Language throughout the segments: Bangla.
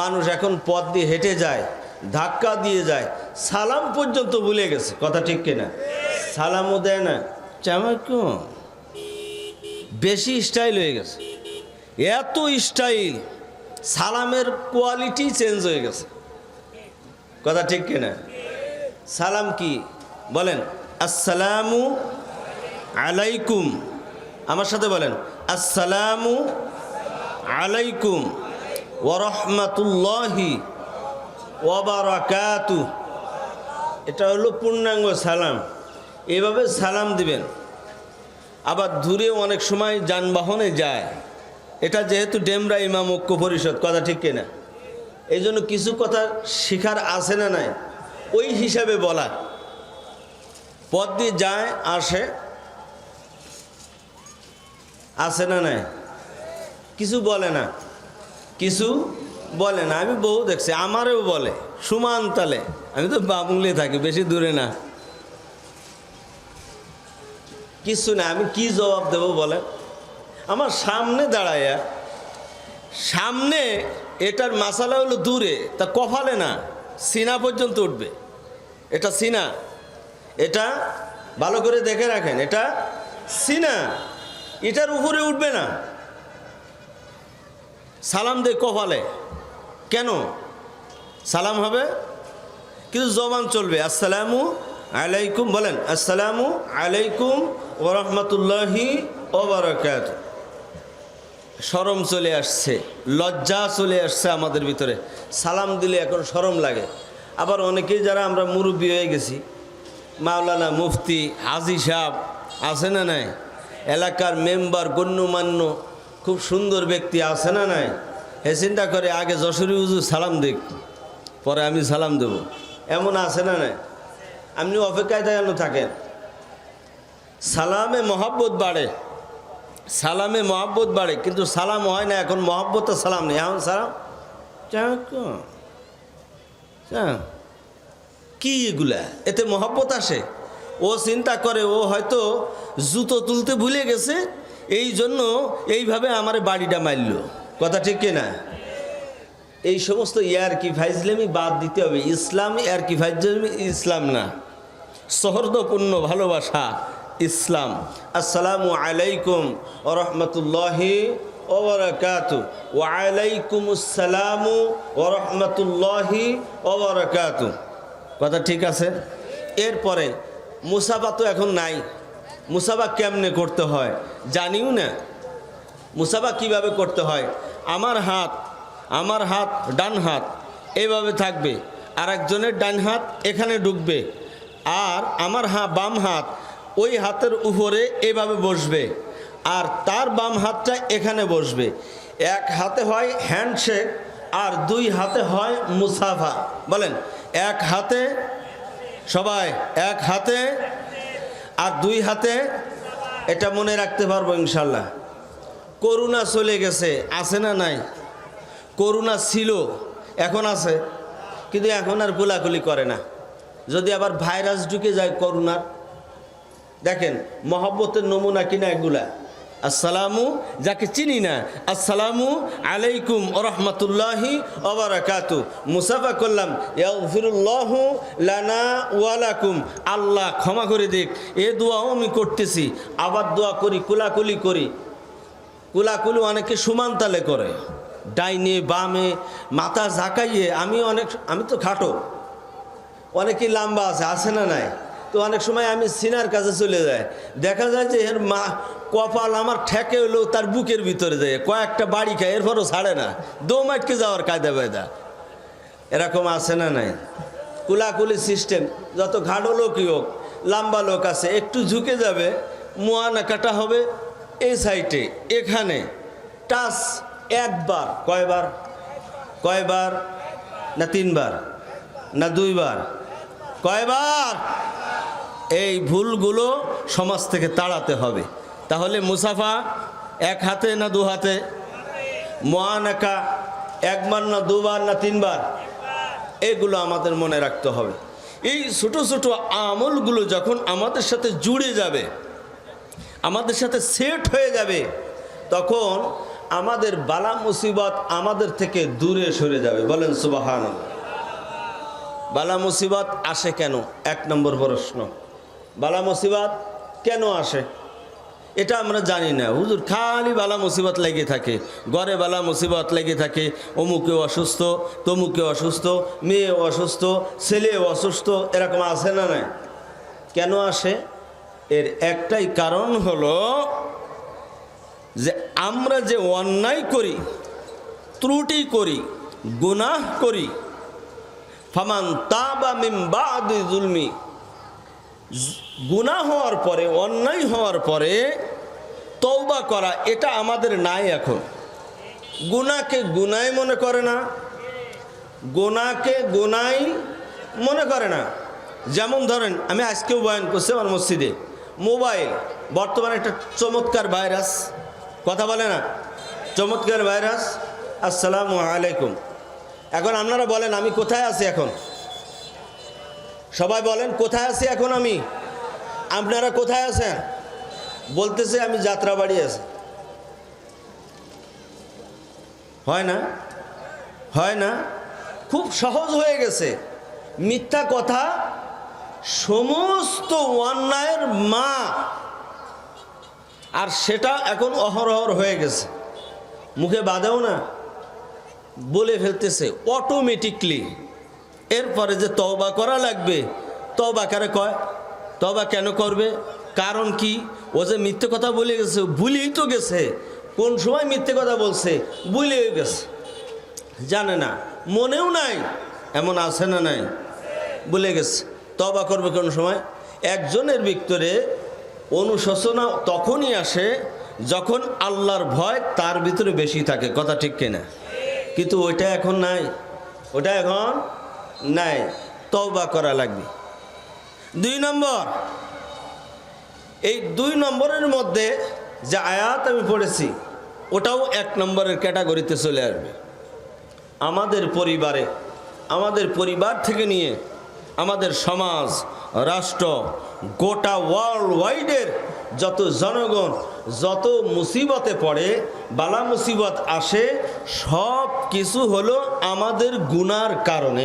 মানুষ এখন পথ দিয়ে হেঁটে যায়, ধাক্কা দিয়ে যায়, সালাম পর্যন্ত ভুলে গেছে। কথা ঠিক কিনা? সালামও দেয় না। চামাকু বেশি স্টাইল হয়ে গেছে। এত স্টাইল সালামের কোয়ালিটি চেঞ্জ হয়ে গেছে। কথা ঠিক কিনা? সালাম কি? বলেন, আসসালামু আলাইকুম। আমার সাথে বলেন, আসসালামু আলাইকুম। ওরহমাতুল্লাহি ওবারাকাতু এটা হলো পূর্ণাঙ্গ সালাম। এভাবে সালাম দিবেন। আবার দূরে অনেক সময় যানবাহনে যায়। এটা যেহেতু ডেমরা ইমাম ঐক্য পরিষদ, কথা ঠিক কিনা? এই জন্য কিছু কথা শিখার আছে না নাই? ওই হিসাবে বলা। পথ দিয়ে যায়, আসে। আসে না নাই? কিছু বলে না। কিছু বলে না, আমি বহু দেখছি, আমারও বলে, সমান তালে। আমি তো বাবুংলে থাকি, বেশি দূরে না। কিছু না, আমি কি জবাব দেব বলে আমার সামনে দাঁড়ায়া, সামনে এটার মাসালা হলো দূরে, তা কফালে না, সিনা পর্যন্ত উঠবে। এটা সিনা, এটা ভালো করে দেখে রাখেন, এটা সিনা, এটার উপরে উঠবে না। সালাম দে কপালে। কেন? সালাম হবে? কিন্তু জবান চলবে। আসসালামু আলাইকুম বলেন। আসসালামু আলাইকুম ওরহমতুল্লাহি ওবরাকাত সরম চলে আসছে, লজ্জা চলে আসছে আমাদের ভিতরে। সালাম দিলে এখন সরম লাগে। আবার অনেকেই যারা আমরা মুরব্বী হয়ে গেছি, মাওলানা মুফতি হাজি সাহ আছে না নাই? এলাকার মেম্বার, গণ্যমান্য খুব সুন্দর ব্যক্তি, আছে না নাই? হে চিন্তা করে, আগে যশোরী উজু সালাম দিক পরে আমি সালাম দেব। এমন আছে না নাই? আপনি অপেক্ষায় কেন থাকেন। সালামে মহাব্বত বাড়ে। সালামে মহাব্বত বাড়ে, কিন্তু সালাম হয় না, এখন মহাব্বত সালাম নেই। এখন সালাম কি এগুলা? এতে মহব্বত আসে? ও চিন্তা করে, ও হয়তো জুতো তুলতে ভুলে গেছে এই জন্য এইভাবে আমার বাড়িটা মারল। কথা ঠিক কিনা? এই সমস্ত ইয়ার কি ফাইজলামি বাদ দিতে হবে। ইসলাম ইয়ার কি ফাইজলামি ইসলাম না। সহৃদপূর্ণ ভালোবাসা ইসলাম। আসসালামু আলাইকুম রহমতুল্লাহি ওবরাকাত। ওয়ালাইকুম আসসালামু ও রহমতুল্লাহি ওবরাকাত। কথা ঠিক আছে? এরপরে মুসাফা তো এখন নাই। মুসাফা কেমনে করতে হয় জানিও না? মুসাফা কীভাবে করতে হয়? আমার হাত আমার হাত ডান হাত, এভাবে থাকবে। আর একজনের ডান হাত এখানে ঢুকবে। আর আমার হা, বাম হাত ওই হাতের উপরে এভাবে বসবে। আর তার বাম হাতটা এখানে বসবে। এক হাতে হয় হ্যান্ডশেক আর দুই হাতে হয় মুসাফা। বলেন, এক হাতে, সবাই, এক হাতে আর দুই হাতে এটা মনে রাখতে পারব ইনশাল্লাহ। করুণা চলে গেছে, আছে না নাই? করুণা ছিল, এখন আছে, কিন্তু এখন আর গোলাগুলি করে না। যদি আবার ভাইরাস ঢুকে যায় করুণার, দেখেন, মহব্বতের নমুনা কিনা এগুলা? আসসালামু, যাকে চিনি না, আসসালামু আলাইকুম রহমতুল্লাহি ওবরাকাতু মুসাফা করলাম, ইয়াগফিরুল্লাহ লানা ওয়ালাকুম আল্লাহ ক্ষমা করে দিক, এ দোয়াও আমি করতেছি, আবার দোয়া করি, কুলাকুলি করি। কুলাকুলি অনেকে সমান তালে করে, ডাইনে, বামে, মাথা ঝাঁকাইয়ে, আমি অনেক, আমি তো খাটো। অনেকেই লম্বা আছে আছে না নাই? তো অনেক সময় আমি সিনার কাছে চলে যাই। দেখা যায় যে এর মা, কপাল আমার ঠেকে হলো তার বুকের ভিতরে যায়। কয়েকটা বাড়ি খায়, এরপরও ছাড়ে না। দো মাটকে যাওয়ার কায়দা বেদা এরকম আছে না নাই? কুলাকুলি সিস্টেম যত ঘাড়ো লোকই হোক, লম্বা লোক আছে, একটু ঝুঁকে যাবে মোয়ানা কাটা হবে, এই সাইটে এখানে, টাচ একবার, কয়বার? কয়বার? না তিনবার? না দুইবার? কয়বার? এই ভুলগুলো সমাজ থেকে তাড়াতে হবে। তাহলে মুসাফা এক হাতে না দু হাতে? মহানাকা একবার না দুবার না তিনবার এগুলো আমাদের মনে রাখতে হবে। এই ছোট ছোট আমলগুলো যখন আমাদের সাথে জুড়ে যাবে, আমাদের সাথে সেট হয়ে যাবে, তখন আমাদের বালা মুসিবত আমাদের থেকে দূরে সরে যাবে। বলেন সুবাহান বালা মুসিবত আসে কেন? এক নম্বর প্রশ্ন। বালা মুসিবত কেন আসে? এটা আমরা জানি না। হুজুর, খালি বালা মুসিবত লেগে থাকে। ঘরে বালা মুসিবত লেগে থাকে। অমুকে অসুস্থ তমুকে অসুস্থ মেয়ে অসুস্থ ছেলে অসুস্থ, এরকম আসে না নাই? কেন আসে? এর একটাই কারণ হলো যে আমরা যে অন্যায় করি, ত্রুটি করি, গুনাহ করি, ফামান তাবা মিম বাদি জুলমি গুনাহ হওয়ার পরে, অন্যায় হওয়ার পরে তৌবা করা, এটা আমাদের নাই এখন। গুনাকে গুনাই মনে করে না গোনাকে গোনাই মনে করে না। যেমন ধরেন, আমি আজকেও বয়ান করছি আমার মসজিদে, মোবাইল, বর্তমানে একটা চমৎকার ভাইরাস, কথা বলে না? চমৎকার ভাইরাস, আসসালামু আলাইকুম। এখন আপনারা বলেন, আমি কোথায় আছি এখন? সবাই বলেন, কোথায় আছি এখন আমি? আপনারা কোথায় আছেন? বলতেছে, আমি যাত্রা বাড়ি আছি। হয় না? হয় না? খুব সহজ হয়ে গেছে। মিথ্যা কথা সমস্ত অন্যায়ের মা। আর সেটা এখন অহরহর হয়ে গেছে। মুখে বাঁধেও না। বলে ফেলতেছে অটোমেটিকলি এরপরে যে তওবা করা লাগবে, তওবা কারে কয়? তওবা কেন করবে? কারণ কি? ও যে মিথ্যে কথা বলে গেছে, ভুলেই তো গেছে। কোন সময় মিথ্যে কথা বলছে? ভুলেও গেছে। জানে না, মনেও নাই, এমন আছে না নাই? বলে গেছে। তবা করবে কোন সময়? একজনের ভিতরে অনুশোচনা তখনই আসে যখন আল্লাহর ভয় তার ভিতরে বেশি থাকে। কথা ঠিক কিনা? কিন্তু ওইটা এখন নাই। ওটা এখন নাই, তওবা করা লাগবে। দুই নম্বর, এই দুই নম্বরের মধ্যে যে আয়াত আমি পড়েছি, ওটাও এক নম্বরের ক্যাটাগরিতে চলে আসবে। আমাদের পরিবারে, আমাদের পরিবার থেকে নিয়ে আমাদের সমাজ, রাষ্ট্র, গোটা ওয়ার্ল্ড ওয়াইডের যত জনগণ, যত মুসিবতে পড়ে, বালা মুসিবত আসে সব কিছু হলো আমাদের গুনার কারণে।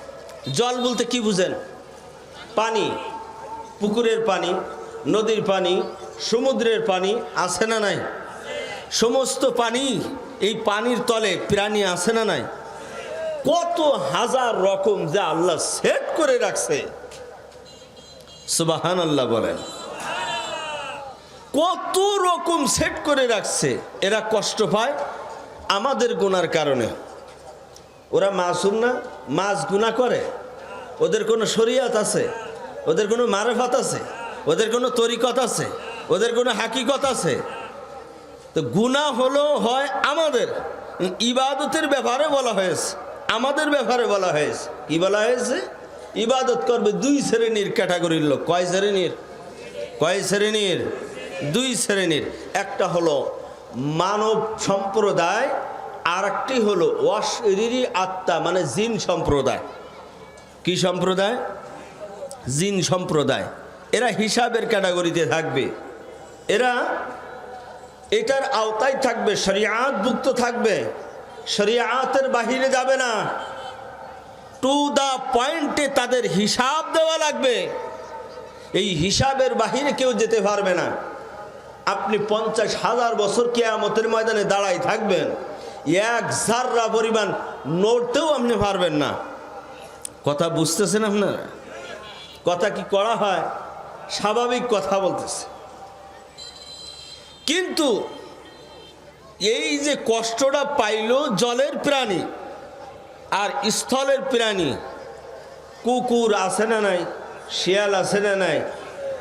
জল বলতে কি বুঝেন? পানি, পুকুরের পানি, নদীর পানি, সমুদ্রের পানি আছে না নাই? সমস্ত পানি এই পানির তলে প্রাণী আছে না নাই? কত হাজার রকম যা আল্লাহ সেট করে রাখছে। সুবাহান আল্লাহ বলেন। কত রকম সেট করে রাখছে। এরা কষ্ট পায় আমাদের গুনার কারণে। ওরা মাসুম না? মাছ গুণা করে, ওদের কোনো শরিয়াত আছে, ওদের কোনো মারেফাত আছে, ওদের কোনো তরিকত আছে, ওদের কোনো হাকিকত আছে। তো গুণা হলো হয় আমাদের, ইবাদতের ব্যাপারে বলা হয়েছে, আমাদের ব্যাপারে বলা হয়েছে। কি বলা হয়েছে? ইবাদত করবে দুই শ্রেণির ক্যাটাগরির লোক। কয় শ্রেণির? কয় শ্রেণির? দুই শ্রেণির। একটা হলো মানব সম্প্রদায় আর একটি হলো অশরীরী আত্মা মানে জিন সম্প্রদায়। কি সম্প্রদায়? জিন সম্প্রদায়। এরা হিসাবের ক্যাটাগরিতে থাকবে। এরা এটার আওতায় থাকবে শরিয়াতভুক্ত থাকবে। শরিয়াতের বাহিরে যাবে না। টু দ্য পয়েন্টে তাদের হিসাব দেওয়া লাগবে। এই হিসাবের বাহিরে কেউ যেতে পারবে না। আপনি পঞ্চাশ হাজার বছর কেয়ামতের ময়দানে দাঁড়াই থাকবেন। এক জাররা পরিমাণ নড়তেও আপনি পারবেন না। কথা বুঝতেছেন আপনারা? কথা কি করা হয়? স্বাভাবিক কথা বলতেছে। কিন্তু এই যে কষ্টটা পাইল জলের প্রাণী আর স্থলের প্রাণী, কুকুর আছে না নাই? শিয়াল আছে না নাই?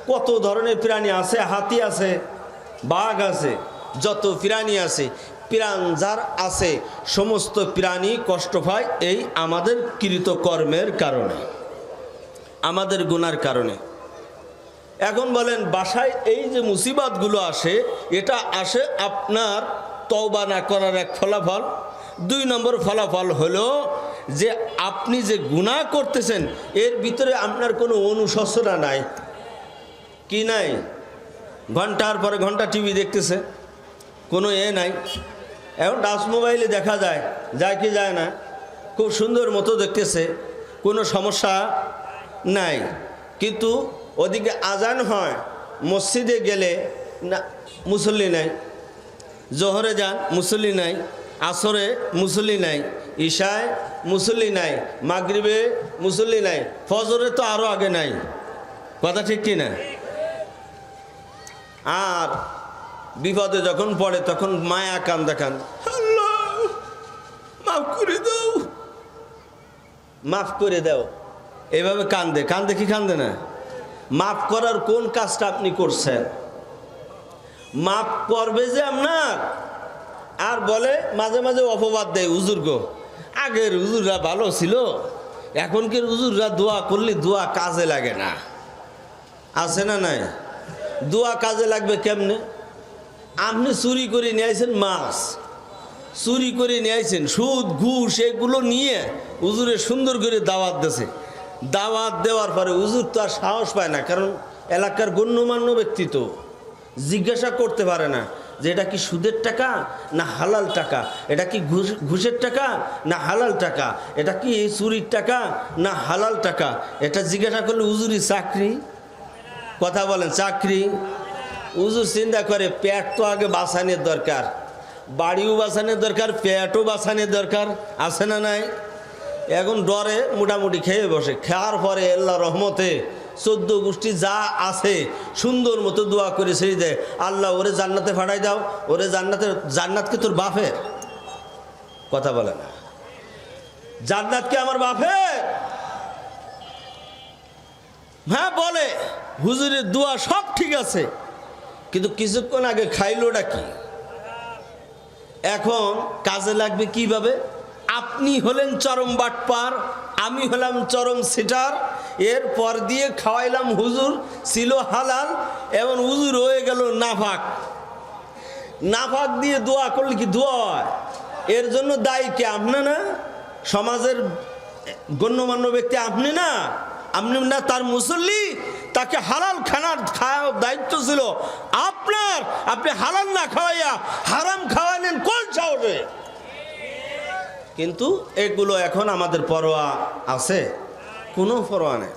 কত ধরনের প্রাণী আছে? হাতি আছে? বাঘ আছে? যত প্রাণী আছে? প্রাণ যার আছে, সমস্ত প্রাণী কষ্ট পায় এই আমাদের কৃত কর্মের কারণে, আমাদের গুনার কারণে। এখন বলেন, বাসায় এই যে মুসিবাতগুলো আসে, এটা আসে আপনার তওবা না করার এক ফলাফল। দুই নম্বর ফলাফল হলো যে আপনি যে গুনাহ করতেছেন, এর ভিতরে আপনার কোনো অনুশোচনা নাই। কি নাই? ঘণ্টার পরে ঘণ্টা টিভি দেখতেছে, কোনো এ নাই। এখন টাচ মোবাইলে দেখা যায় যায় কি যায় না? খুব সুন্দর মতো দেখতেছে, কোনো সমস্যা নাই। কিন্তু ওদিকে আজান হয়, মসজিদে গেলে না, মুসল্লি নাই। জোহরে যান, মুসল্লি নাই। আসরে মুসল্লি নাই। ঈশায় মুসল্লি নাই। মাগরিবে মুসল্লি নাই। ফজরে তো আরও আগে নাই। কথা ঠিক কি না আর বিপদে যখন পড়ে, তখন মায়া কান দেখান মাফ করে দাও। মাফ করে দাও। এভাবে কান্দে। কান্দে কি কান্দে না? মাফ করার কোন কাজটা আপনি করছেন? মাফ করবে যে আপনার। আর বলে মাঝে মাঝে অপবাদ দেয়, হুজুর গো, আগের হুজুররা ভালো ছিল। এখনকার হুজুররা দোয়া করলে দোয়া কাজে লাগে না। আছে না নাই? দোয়া কাজে লাগবে কেমনে? আপনি চুরি করে নিয়েছেন মাছ। চুরি করে নিয়েছেন সুদ, ঘুষ এগুলো নিয়ে হুজুরে সুন্দর করে দাওয়াত দেছে দাওয়াত দেওয়ার পরে হুজুর তো আর সাহস পায় না, কারণ এলাকার গণ্যমান্য ব্যক্তি তো। জিজ্ঞাসা করতে পারে না যে এটা কি সুদের টাকা না হালাল টাকা? এটা কি ঘুষ, ঘুষের টাকা না হালাল টাকা? এটা কি চুরির টাকা না হালাল টাকা? এটা জিজ্ঞাসা করলে হুজুরি চাকরি? কথা বলেন, চাকরি? উজুর চিন্তা করে, পেট তো আগে বাঁচানোর দরকার। বাড়িও বাঁচানোর দরকার, পেটও বাঁচানোর দরকার, আছে না নাই? এখন ডরে মোটামুটি খেয়ে বসে। খাওয়ার পরে আল্লাহ রহমতে চোদ্দ গোষ্ঠী যা আছে, সুন্দর মতো দোয়া করে ছেড়ে দেয়। আল্লাহ, ওরে জান্নাতে ফাটাই দাও, ওরে জান্নাতে জান্নাতকে তোর বাপের? কথা বলে না। জান্নাতকে আমার বাপের? হ্যাঁ বলে। হুজুরের দোয়া সব ঠিক আছে। কিন্তু কিছুক্ষণ আগে খাইলোটা কি? এখন কাজে লাগবে কীভাবে? আপনি হলেন চরম বাটপার, আমি হলাম চরম সিটার, এরপর দিয়ে খাওয়াইলাম হুজুর, ছিল হালাল এবং হুজুর হয়ে গেল নাফাক। নাফাক দিয়ে দোয়া করলে কি দোয়া হয়? এর জন্য দায়ী কে? আপনি না? সমাজের গণ্যমান্য ব্যক্তি আপনি না? আপনি না তার মুসল্লি? তাকে হালাল খানার খাওয়ার দায়িত্ব ছিল। আপনার, আপনি হালাল না খাওয়াইয়া হারাম খাওয়ালেন কোন সাহসে? কিন্তু এগুলো এখন আমাদের পরোয়া আছে, কোনো পরোয়া নেই।